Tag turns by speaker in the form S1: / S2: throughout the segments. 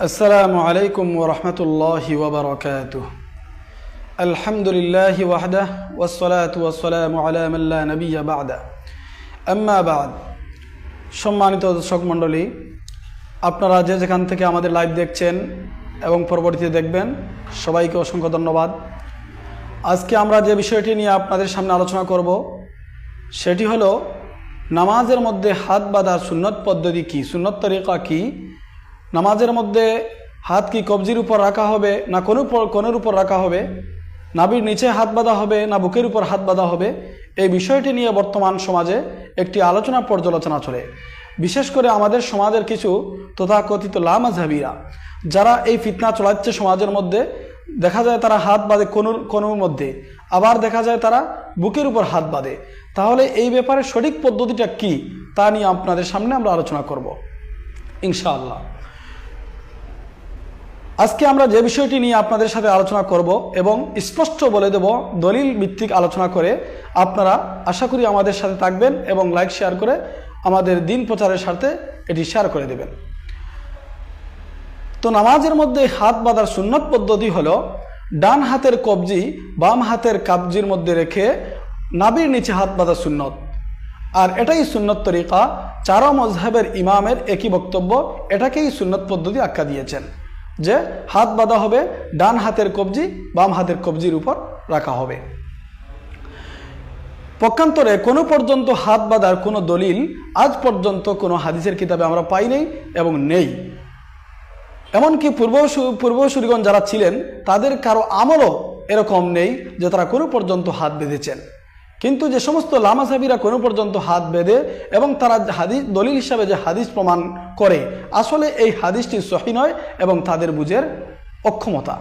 S1: السلام عليكم ورحمة الله وبركاته الحمد لله وحده والصلاة والسلام على من لا نبي بعده أما بعد সম্মানিত দর্শক মণ্ডলী আপনারা যে যেখান থেকে আমাদের লাইভ দেখছেন এবং পরবর্তীতে দেখবেন সবাইকে অসংখ্য ধন্যবাদ আজকে আমরা যে বিষয়টি নিয়ে আপনাদের সামনে আলোচনা করব সেটি হলো নামাজের মধ্যে হাত বাঁধার সুন্নত পদ্ধতি কী সুন্নত তরিকা কী নামাজের মধ্যে হাত কি কবজির উপর রাখা হবে, না কোনো কোনের উপর রাখা হবে নাবির নিচে হাত বাঁধা হবে, না বুকের উপর হাত বাঁধা হবে? এই বিষয়টি নিয়ে বর্তমান সমাজে একটি আলোচনা পর্যালোচনা চলে। বিশেষ করে আমাদের সমাজের কিছু তথাকথিত লামাঝাবিরা যারা এই ফিতনা চলাচ্ছে সমাজের মধ্যে, দেখা যায় তারা হাত বাঁধে কোনুর কোনুর মধ্যে, আবার দেখা যায় তারা বুকের উপর হাত বাঁধে। তাহলে এই ব্যাপারে সঠিক পদ্ধতিটা কি, তা নিয়ে আপনাদের সামনে আমরা আলোচনা করব। ইনশাআল্লাহ। আজকে আমরা যে বিষয়টি নিয়ে আপনাদের সাথে আলোচনা করব এবং স্পষ্ট বলে দেব দলিল ভিত্তিক আলোচনা করে আপনারা আশা করি আমাদের সাথে থাকবেন এবং লাইক, শেয়ার করে আমাদের দিন প্রচারের স্বার্থে এটি শেয়ার করে দেবেন। তো নামাজের মধ্যে হাত বাঁধার সুন্নত পদ্ধতি হলো, ডান হাতের কবজি বাম হাতের কাবজির মধ্যে রেখে নাবির নিচে হাত বাঁধা সুন্নত। আর এটাই সুন্নত তরিকা, চারো মজহাবের ইমামের একই বক্তব্য, এটাকেই সুন্নত পদ্ধতি আখ্যা দিয়েছেন। যে হাত বাঁধা হবে, ডান হাতের কবজি, বাম হাতের কবজির উপর রাখা হবে। পক্ষান্তরে কোনো পর্যন্ত হাত বাঁধার কোনো দলিল আজ পর্যন্ত কোনো হাদিসের কিতাবে আমরা পাই নেই এবং নেই। এমনকি পূর্ব পূর্বসূরিগণ যারা ছিলেন, তাদের কারও আমলও এরকম নেই যে তারা কোনো পর্যন্ত হাত বেঁধেছেন। কিন্তু যে সমস্ত লামা লামাসাবিরা কোনো পর্যন্ত হাত বেঁধে এবং তারা হাদিস, দলিল হিসাবে যে হাদিস প্রমাণ করে, আসলে এই হাদিসটি সহি নয় এবং তাদের বুঝের অক্ষমতা।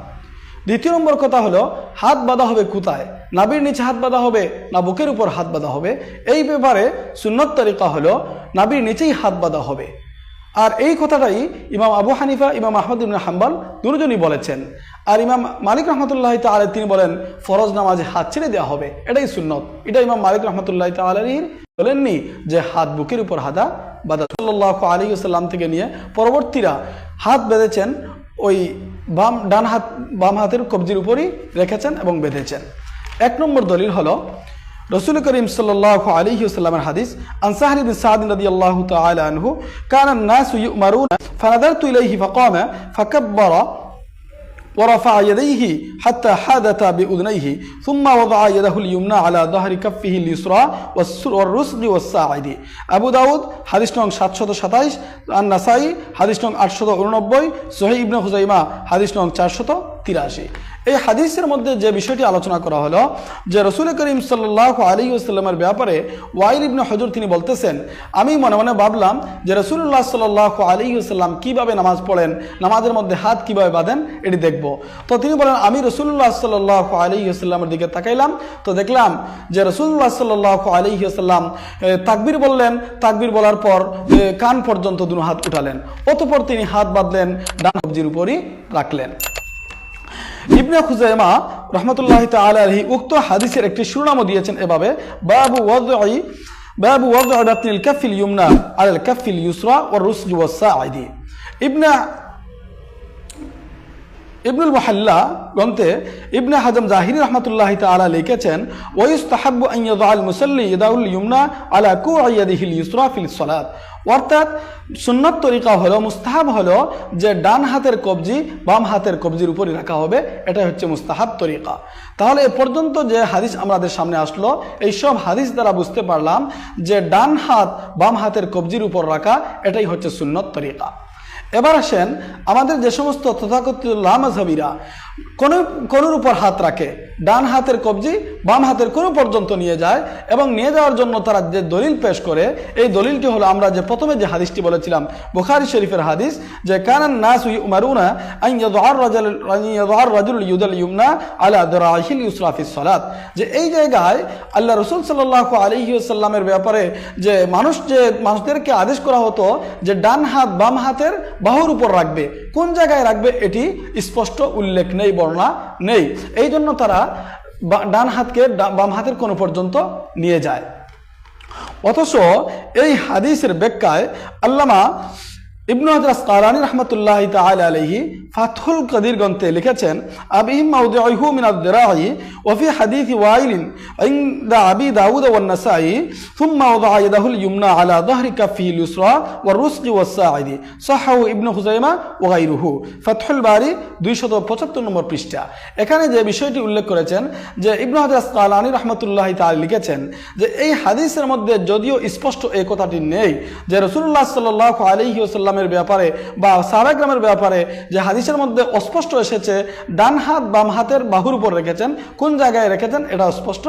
S1: দ্বিতীয় নম্বর কথা হলো, হাত বাঁধা হবে কোথায়? নাবির নিচে হাত বাঁধা হবে না বুকের উপর হাত বাঁধা হবে? এই ব্যাপারে সুন্নত তরিকা হলো, নাবির নিচেই হাত বাঁধা হবে। আর এই কথাটাই ইমাম আবু হানিফা, ইমাম আহমদ ইবিন হাম্বাল দুজনই বলেছেন। আর ইমাম মালিক রহমতুল্লাহ তাল তিনি বলেন, ফরজ নামাজে হাত ছেড়ে দেওয়া হবে, এটাই সুন্নত। এটা ইমাম মালিক রহমতুল্লাহ তালির বলেননি যে হাত বুকের উপর হাদা বাদা সাল্লাহ আলী সাল্লাম থেকে নিয়ে পরবর্তীরা হাত বেঁধেছেন, ওই বাম, ডান হাত, বাম হাতের কবজির উপরই রেখেছেন এবং বেঁধেছেন। এক নম্বর দলিল হলো রসুল করিম সাল্লাহ আলহি সাল্লামের হাদিস আনসাহারি বিন সাদ রাদিয়াল্লাহু তাআলা আনহু কানা الناس يؤمرون فنظرت إليه فقام فكبر ورفع يديه حتى حادث بأذنيه ثم وضع يده اليمنى على ظهر كفه اليسرى والرسل والساعد আবু দাউদ হাদিস নং সাতশত সাতাইশ আর নাসাই হাদিস নং আটশত উননব্বই সোহে ইবনে হুজাইমা হাদিস নং চারশত তিরাশি। এই হাদিসের মধ্যে যে বিষয়টি আলোচনা করা হলো, যে রসুল করিম সাল্লাহ আলী আসসালামের ব্যাপারে ওয়াইল ইবনে হজুর তিনি বলতেছেন, আমি মনে মনে ভাবলাম যে রসুল্লাহ সাল্লাহ আলী আসাল্লাম কীভাবে নামাজ পড়েন, নামাজের মধ্যে হাত কীভাবে বাঁধেন, এটি দেখব। তো তিনি বলেন, আমি রসুল্লাহ সাল্লাহ আলী আসাল্লামের দিকে তাকাইলাম, তো দেখলাম যে রসুল্লাহ সাল্লাহ আলী আসাল্লাম তাকবির বললেন, তাকবির বলার পর কান পর্যন্ত দুনো হাত উঠালেন। অতপর তিনি হাত বাঁধলেন, ডান কবজির উপরই রাখলেন। ইবনে খুজাইমা রহমতুল্লাহ তালি উক্ত হাদিসের একটি শিরোনামও দিয়েছেন এভাবে, বাবু ওয়াদই বাবু ওয়াজ আদাতিল কাফিল ইউমনা আল কাফিল ইউসরা ও রুসলি ওয়া সাঈদি ইবনে ইবনুল মহাল্লা গ্রন্থে ইবনে হাজম জাহিরি রহমতুল্লাহ তালা লিখেছেন ওয়ুস্তাহাব্বু আল মুসল্লি ইদাউল ইউমনা আলা কু আইয়াদিহিল ইউসরা ফিল সলাত। অর্থাৎ সুন্নত তরিকা হলো, মুস্তাহাব হলো যে ডান হাতের কবজি বাম হাতের কবজির উপরই রাখা হবে, এটাই হচ্ছে মুস্তাহাব তরিকা। তাহলে এ পর্যন্ত যে হাদিস আমাদের সামনে আসলো, এই সব হাদিস দ্বারা বুঝতে পারলাম যে ডান হাত বাম হাতের কবজির উপর রাখা, এটাই হচ্ছে সুন্নত তরিকা। এবার আসেন আমাদের যে সমস্ত তথাকথিত লামাজহাবিরা কোন, কোনোর উপর হাত রাখে। ডান হাতের কবজি বাম হাতের কোনো পর্যন্ত নিয়ে যায় এবং নিয়ে যাওয়ার জন্য তারা যে দলিল পেশ করে, এই দলিলটি হলো আমরা যে প্রথমে যে হাদিসটি বলেছিলাম, বুখারি শরীফের হাদিস যে, কানান নাস উমারুনা রাজুল ইউদাল ইউমনা আলা দরাহিল সালাত। যে এই জায়গায় আল্লাহ রাসূল সাল্লাল্লাহু আলাইহি ওয়াসাল্লামের ব্যাপারে যে মানুষ যে, মানুষদেরকে আদেশ করা হতো যে, ডান হাত বাম হাতের বাহুর উপর রাখবে। কোন জায়গায় রাখবে? এটি স্পষ্ট উল্লেখ নেই। বর্ণনা নেই। এই জন্য তারা ডান হাতকে বাম হাতের কোনো পর্যন্ত নিয়ে যায়। অথচ এই হাদিসের ব্যাখ্যায় আল্লামা ইবনু হাজর আসকালানি রহমতুল্লাহ তাআলা আলাইহি ফাতহুল কদির গ্রন্থে লিখেছেন আবিহিম মাউদিউহু মিন আদ-দিরাই ওয়া ফি হাদিথ ওয়াইল عند أبي داود والنسائي ثم وضع يده اليمنى على ظهر كفه اليسرى والرزق والساعد صححه ابن خزيمة وغيره فتح الباري 275 নম্বর পৃষ্ঠা এখানে যে বিষয়টি উল্লেখ করেছেন যে ইবনু হাজার আসকালানি রহমতুল্লাহ তাআলা লিখেছেন যে এই হাদিসের মধ্যে যদিও স্পষ্ট এই কথাটি নেই যে রসুল্লাহ সাল্লাহ আলহি আসাল্লামের ব্যাপারে বা সারা গ্রামের ব্যাপারে যে হাদিসের মধ্যে অস্পষ্ট এসেছে, ডান হাত বাম হাতের বাহুর উপর রেখেছেন, কোন জায়গায় রেখেছেন এটা স্পষ্ট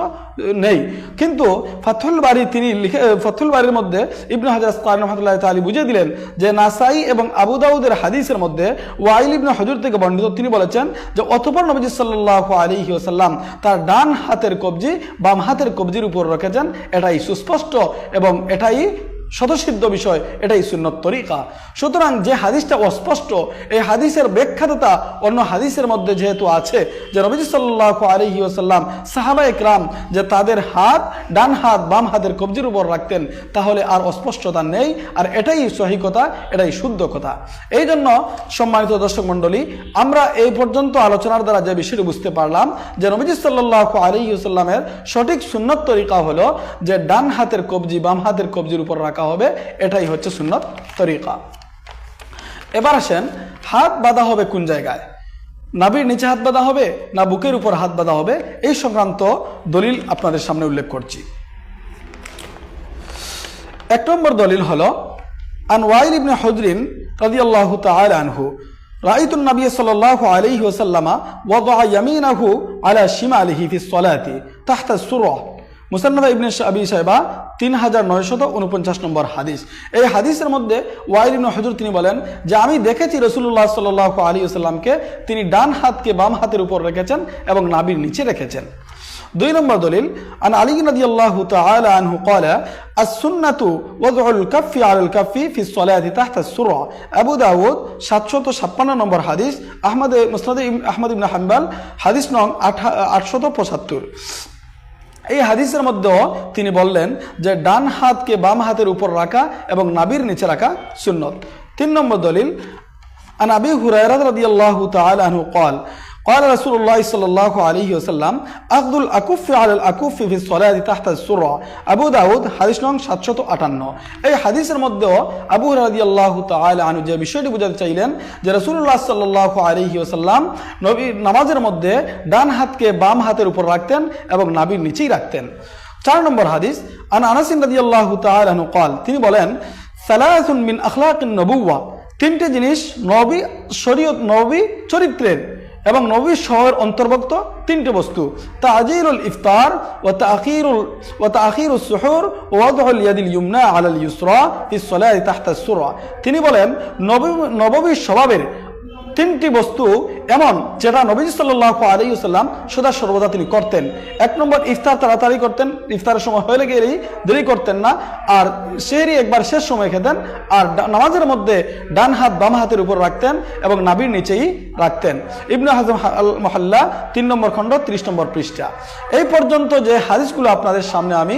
S1: নেই। কিন্তু ফাথুল বাড়ি তিনি লিখে ফাথুল বাড়ির মধ্যে ইবনু হাজার রহমতুল্লাহ তালী বুঝিয়ে দিলেন যে নাসাই এবং আবু দাউদের হাদিসের মধ্যে ওয়াইল ইবনে হজুর থেকে বর্ণিত তিনি বলেছেন যে অতপর নবজি সাল্লাহ আলহি ওসাল্লাম তার ডান হাতের কবজি বাম হাতের কবজির উপর রেখেছেন, এটাই সুস্পষ্ট এবং এটাই স্বতঃসিদ্ধ বিষয়, এটাই সুন্নত তরিকা। সুতরাং যে হাদিসটা অস্পষ্ট, এই হাদিসের ব্যাখ্যাতা অন্য হাদিসের মধ্যে যেহেতু আছে, যে নবীজ সাল্লাহ আলহি ওসাল্লাম সাহাবা ইকরাম যে তাদের হাত, ডান হাত, বাম হাতের কবজির উপর রাখতেন, তাহলে আর অস্পষ্টতা নেই, আর এটাই সহি কথা এটাই শুদ্ধ কথা। এই জন্য সম্মানিত দর্শক মণ্ডলী, আমরা এই পর্যন্ত আলোচনার দ্বারা যে বিষয়টি বুঝতে পারলাম, যে নবীজ সাল্লাহ আলহি ওসাল্লামের সঠিক সুন্নত তরিকা হলো যে ডান হাতের কবজি, বাম হাতের কবজির উপর রাখা। হবে এটাই হচ্ছে সুন্নত তরিকা এবার আসেন হাত বাঁধা হবে কোন জায়গায় নাভির নিচে হাত বাঁধা হবে না বুকের উপর হাত বাঁধা হবে এই সংক্রান্ত দলিল আপনাদের সামনে উল্লেখ করছি এক নম্বর দলিল হলো আন ওয়াইল ইবনে হজরিন রাদিয়াল্লাহু তাআলা আনহু রাআইতু النبي صلى الله عليه وسلم وضع يمينه على شماله في الصلاة تحت السرة মুসান্নাদা ইবনে আবি সাহেবা তিন হাজার নয়শত উনপঞ্চাশ নম্বর হাদিস। এই হাদিসের মধ্যে ওয়াইল ইবনে হজুর তিনি বলেন যে, আমি দেখেছি রসুল্লাহ সাল আলী আসাল্লামকে তিনি ডান হাতকে বাম হাতের উপর রেখেছেন এবং নাবির নিচে রেখেছেন। দুই নম্বর দলিল, আন আলী নদী আল্লাহ আনহু কলা আসুন্নাতু ওয়াজউল কাফি আল কাফি ফি সলায়াতি তাহতা সুর আবু দাউদ, সাতশত ছাপ্পান্ন নম্বর হাদিস। আহমদ মুসনাদ আহমদ ইবনে হাম্বাল, হাদিস নং আট আটশত পঁচাত্তর। এই হাদিসের মধ্যেও তিনি বললেন যে ডান হাতকে বাম হাতের উপর রাখা এবং নাবির নিচে রাখা সুন্নত তিন নম্বর দলিল আন আবি হুরায়রা রাদিয়াল্লাহু তাআলা আনহু قال قال رسول الله صلى الله عليه وسلم أخذ الأكف على الأكف في الصلاة تحت السرة আবু দাউদ হাদিস নং 758 এই হাদিসের মধ্যেও আবু রাদিয়াল্লাহু তাআলা আনহু যে বিষয়টি বোঝাতে চাইলেন যে রাসূলুল্লাহ সাল্লাল্লাহু আলাইহি ওয়াসাল্লাম নবী নামাজের মধ্যে ডান হাতকে বাম হাতের উপর রাখতেন এবং নাভির নিচেই রাখতেন চার নম্বর হাদিস আন আনাস রাদিয়াল্লাহু তাআলা আনহু قال তিনি বলেন সালাসুন মিন আখলাকিন নবুওয়া তিনটে জিনিস নবী শরীয়ত নবী চরিত্রের এবং নবী শহরের অন্তর্ভুক্ত তিনটি বস্তু তা আজিরুল ইফতার ও তা আখিরুল ও তা আখিরুল শহর ওয়াদহুল ইয়াদিল ইউমনা আলাল ইউসরা ফি সলাতি তাহতা সুরা তিনি বলেন, নবী নববীর স্বভাবের তিনটি বস্তু এমন যেটা নবীজ সাল্লাহ আলাইসাল্লাম সদা সর্বদা তিনি করতেন। এক নম্বর, ইফতার তাড়াতাড়ি করতেন। ইফতারের সময় হয়ে গেলেই দেরি করতেন না। আর সেহরি একবার শেষ সময় খেতেন। আর নামাজের মধ্যে ডান হাত, বাম হাতের উপর রাখতেন এবং নাবির নিচেই রাখতেন। ইবনু হাজম আল মহল্লা তিন নম্বর খণ্ড, ত্রিশ নম্বর পৃষ্ঠা। এই পর্যন্ত যে হাদিসগুলো আপনাদের সামনে আমি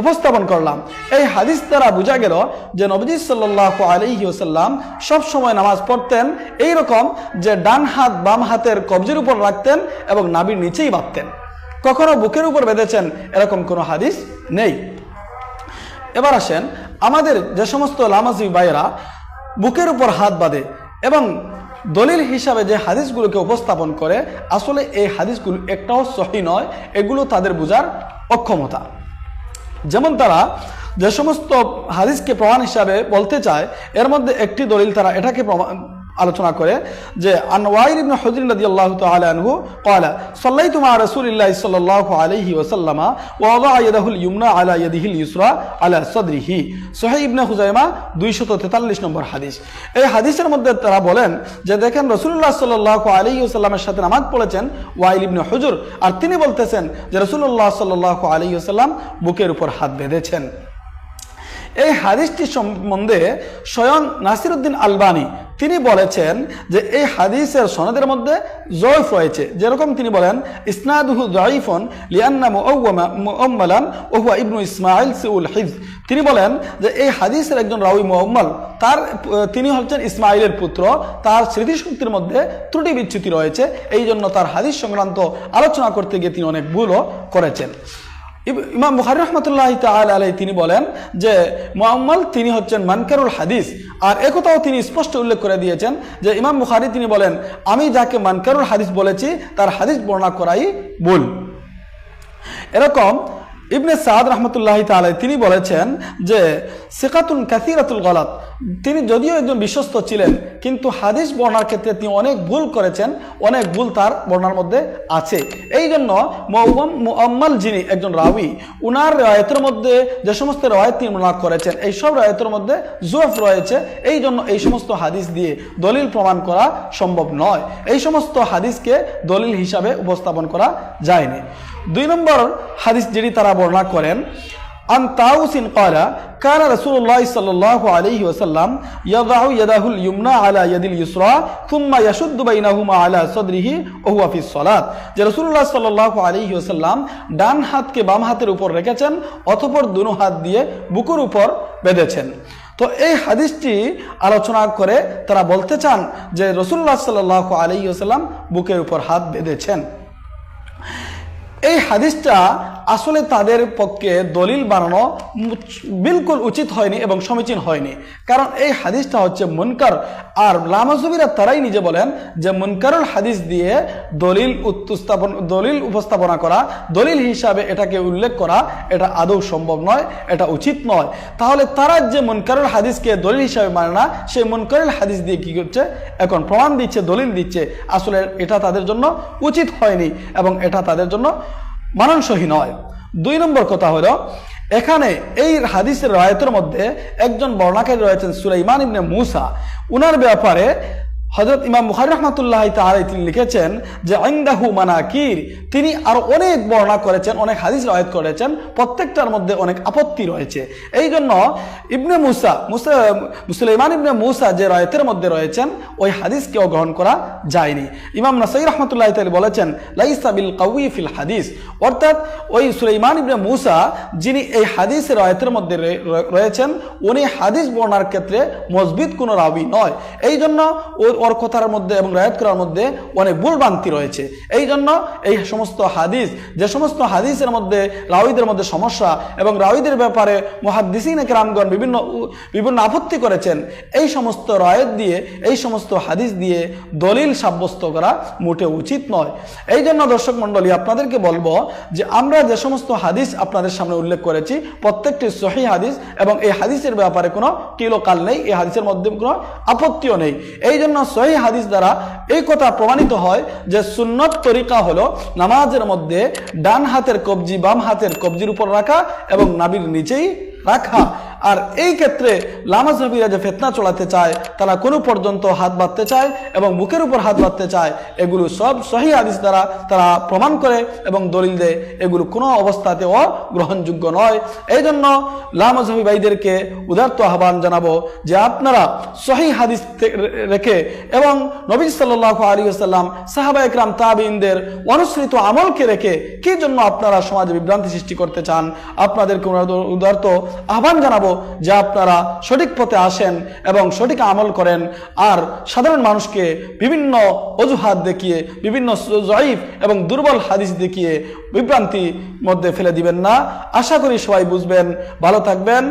S1: উপস্থাপন করলাম। এই হাদিস দ্বারা বোঝা গেল যে নবজি সাল্লাহ আলহি ওসাল্লাম সবসময় নামাজ পড়তেন এই রকম যে ডান হাত বাম হাতের কবজির উপর রাখতেন এবং নাবির নিচেই বাঁধতেন। কখনো বুকের উপর বেঁধেছেন এরকম কোনো হাদিস নেই। এবার আসেন, আমাদের যে সমস্ত লামাজি ভাইয়েরা বুকের উপর হাত বাঁধে এবং দলিল হিসাবে যে হাদিসগুলোকে উপস্থাপন করে, আসলে এই হাদিসগুলো একটাও সহি নয়, এগুলো তাদের বোঝার অক্ষমতা। যেমন তারা যে সমস্ত হাদিসকে প্রমাণ হিসাবে বলতে চায়, এর মধ্যে একটি দলিল তারা এটাকে প্রমাণ আলোচনা করে যে আনোয়ার ইবনে হজরিল্লাদি আল্লাহ তালহু কলা সাল্লাই তোমা রসুলিল্লাহ সাল্লাহ আলহি ওসাল্লামা ওয়াদাহুল ইমনা আলা ইয়দিহিল ইউসরা আলা সদরিহি। সোহে ইবনে হুজাইমা দুইশত তেতাল্লিশ নম্বর হাদিস। এই হাদিসের মধ্যে তারা বলেন যে, দেখেন রসুল্লাহ সাল্লাহ আলহি ওসাল্লামের সাথে নামাজ পড়েছেন ওয়াইল ইবনে হুজুর। আর তিনি বলতেছেন যে রসুল্লাহ সাল্লাহ আলহি ওসাল্লাম বুকের উপর হাত বেঁধেছেন। এই হাদিসটি সম্বন্ধে স্বয়ং নাসিরুদ্দিন আলবানী তিনি বলেছেন যে এই হাদিসের সনদের মধ্যে জয়ফ রয়েছে। যেরকম তিনি বলেন, ইসনাদুহু জয়ফন লিয়ান্না মুআম্মালান ওহুয়া ইবনু ইসমাইল সিউল হিফজ। তিনি বলেন যে এই হাদিসের একজন রাউই মুআম্মাল, তার, তিনি হচ্ছেন ইসমাইলের পুত্র, তার স্মৃতিশক্তির মধ্যে ত্রুটি বিচ্যুতি রয়েছে। এই জন্য তার হাদিস সংক্রান্ত আলোচনা করতে গিয়ে তিনি অনেক ভুলও করেছেন। ইমাম বুখারি রহমতুল্লাহ তাল আলাই তিনি বলেন যে মোহাম্মল তিনি হচ্ছেন মানকারুল হাদিস। আর একথাও তিনি স্পষ্ট উল্লেখ করে দিয়েছেন যে ইমাম বুখারি তিনি বলেন, আমি যাকে মানকারুল হাদিস বলেছি, তার হাদিস বর্ণনা করাই ভুল। এরকম ইবনে সাদ রহমতুল্লাহ তালাই তিনি বলেছেন যে সিকাতুন কাসিরাতুল গলাত, তিনি যদিও একজন বিশ্বস্ত ছিলেন, কিন্তু হাদিস বর্ণার ক্ষেত্রে তিনি অনেক ভুল করেছেন, অনেক ভুল তার বর্ণার মধ্যে আছে। এই জন্য মোহাম্মল যিনি একজন রাবি উনার রায়তের মধ্যে যে সমস্ত রায়ত তিনি বর্ণনা করেছেন, এই সব রায়তের মধ্যে জোফ রয়েছে এই জন্য এই সমস্ত হাদিস দিয়ে দলিল প্রমাণ করা সম্ভব নয়। এই সমস্ত হাদিসকে দলিল হিসাবে উপস্থাপন করা যায়নি। দুই নম্বর হাদিস যেটি তারা বর্ণনা করেন, আন তাউসিন কয়লা কানা রসুল্লাহ সাল্লাহ আলহি ওসাল্লাম ইয়াদাহু ইয়াদাহুল ইউমনা আলা ইয়াদিল ইউসরা থুম্মা ইয়াসুদ্দু বাইনাহুমা আলা সদরিহি ওহুয়াফিস সলাত। যে রসুল্লাহ সাল্লাহ আলাইহি ওসাল্লাম ডান হাতকে বাম হাতের উপর রেখেছেন, অতপর দুনো হাত দিয়ে বুকুর উপর বেঁধেছেন। তো এই হাদিসটি আলোচনা করে তারা বলতে চান যে রসুল্লাহ সাল্লাহ আলাইহি ওসাল্লাম বুকের উপর হাত বেঁধেছেন। এই হাদিসটা আসলে তাদের পক্ষে দলিল বানানো বিলকুল উচিত হয়নি এবং সমীচীন হয়নি। কারণ এই হাদিসটা হচ্ছে মুনকার। আর লামাজুবিরা তারাই নিজে বলেন যে মুনকারুল হাদিস দিয়ে দলিল উত্থাপন দলিল উপস্থাপনা করা, দলিল হিসাবে এটাকে উল্লেখ করা, এটা আদৌ সম্ভব নয়, এটা উচিত নয়। তাহলে তারা যে মুনকারুল হাদিসকে দলিল হিসাবে মানে না, সেই মুনকারুল হাদিস দিয়ে কি করছে? এখন প্রমাণ দিচ্ছে, দলিল দিচ্ছে। আসলে এটা তাদের জন্য উচিত হয়নি এবং এটা তাদের জন্য মানানসহী নয়। দুই নম্বর কথা হলো, এখানে এই হাদিসের রায়তের মধ্যে একজন বর্ণাকারী রয়েছেন সুলাইমান ইবনে মুসা। উনার ব্যাপারে হজরত ইমাম বুখারি রহমতুল্লাহ তাহারাই তিনি লিখেছেন যে আইন্দাহু মানাকির তিনি আরও অনেক বর্ণনা করেছেন, অনেক হাদিস রায়ত করেছেন, প্রত্যেকটার মধ্যে অনেক আপত্তি রয়েছে। এই জন্য ইবনে মুসা মুসা মুসলিমান ইবনে মুসা যে রায়তের মধ্যে রয়েছেন, ওই হাদিসকেও গ্রহণ করা যায়নি। ইমাম নাসাই রহমতুল্লাহ তালি বলেছেন, লাইসা বিল কাউই ফিল হাদিস অর্থাৎ ওই সুলাইমান ইবনে মুসা যিনি এই হাদিসের রায়তের মধ্যে রয়ে- রয়েছেন, উনি হাদিস বর্ণার ক্ষেত্রে মজবিদ কোনো রাবি নয়। এই জন্য ওর কথার মধ্যে এবং রায়ত করার মধ্যে অনেক ভুলভ্রান্তি রয়েছে। এই জন্য এই সমস্ত হাদিস, যে সমস্ত হাদিসের মধ্যে, রাউইদের মধ্যে সমস্যা এবং রাউইদের ব্যাপারে মহাদিসিন রামগণ বিভিন্ন বিভিন্ন আপত্তি করেছেন, এই সমস্ত রায়ত দিয়ে, এই সমস্ত হাদিস দিয়ে দলিল সাব্যস্ত করা মোটে উচিত নয়। এই জন্য দর্শক মণ্ডলী, আপনাদেরকে বলব যে আমরা যে সমস্ত হাদিস আপনাদের সামনে উল্লেখ করেছি, প্রত্যেকটি সহি হাদিস এবং এই হাদিসের ব্যাপারে কোনো কিলোকাল নেই, এই হাদিসের মধ্যে কোনো আপত্তিও নেই। এই জন্য সহি হাদিস দ্বারা এই কথা প্রমাণিত হয় যে সুন্নত তরিকা হলো নামাজের মধ্যে ডান হাতের কবজি, বাম হাতের কবজির উপর রাখা এবং নাবির নিচেই রাখা। আর এই ক্ষেত্রে লামাজহাবিরা যে ফেতনা চলাতে চায়, তারা কোনো পর্যন্ত হাত বাঁধতে চায় এবং মুখের উপর হাত বাঁধতে চায়, এগুলো সব সহি হাদিস দ্বারা তারা প্রমাণ করে এবং দলিল দেয়, এগুলো কোনো অবস্থাতেও গ্রহণযোগ্য নয়। এই জন্য লামাজহাবি ভাইদেরকে উদার্ত আহ্বান জানাব যে আপনারা সহি হাদিস রেখে এবং নবী সাল্লাহ আলী আসাল্লাম সাহাবা একরাম তাবিনদের অনুসৃত আমলকে রেখে কি জন্য আপনারা সমাজে বিভ্রান্তি সৃষ্টি করতে চান, আপনাদেরকে উদার- উদার্ত আহ্বান জানাব যে আপনারা সঠিক পথে আসেন এবং সঠিক আমল করেন। আর সাধারণ মানুষকে বিভিন্ন অজুহাত দেখিয়ে, বিভিন্ন জয়ীফ এবং দুর্বল হাদিস দেখিয়ে বিভ্রান্তি মধ্যে ফেলে দিবেন না। আশা করি সবাই বুঝবেন। ভালো থাকবেন।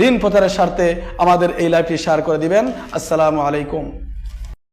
S1: দিন প্রচারের স্বার্থে আমাদের এই লাইফটি শেয়ার করে দিবেন। আসসালামু আলাইকুম।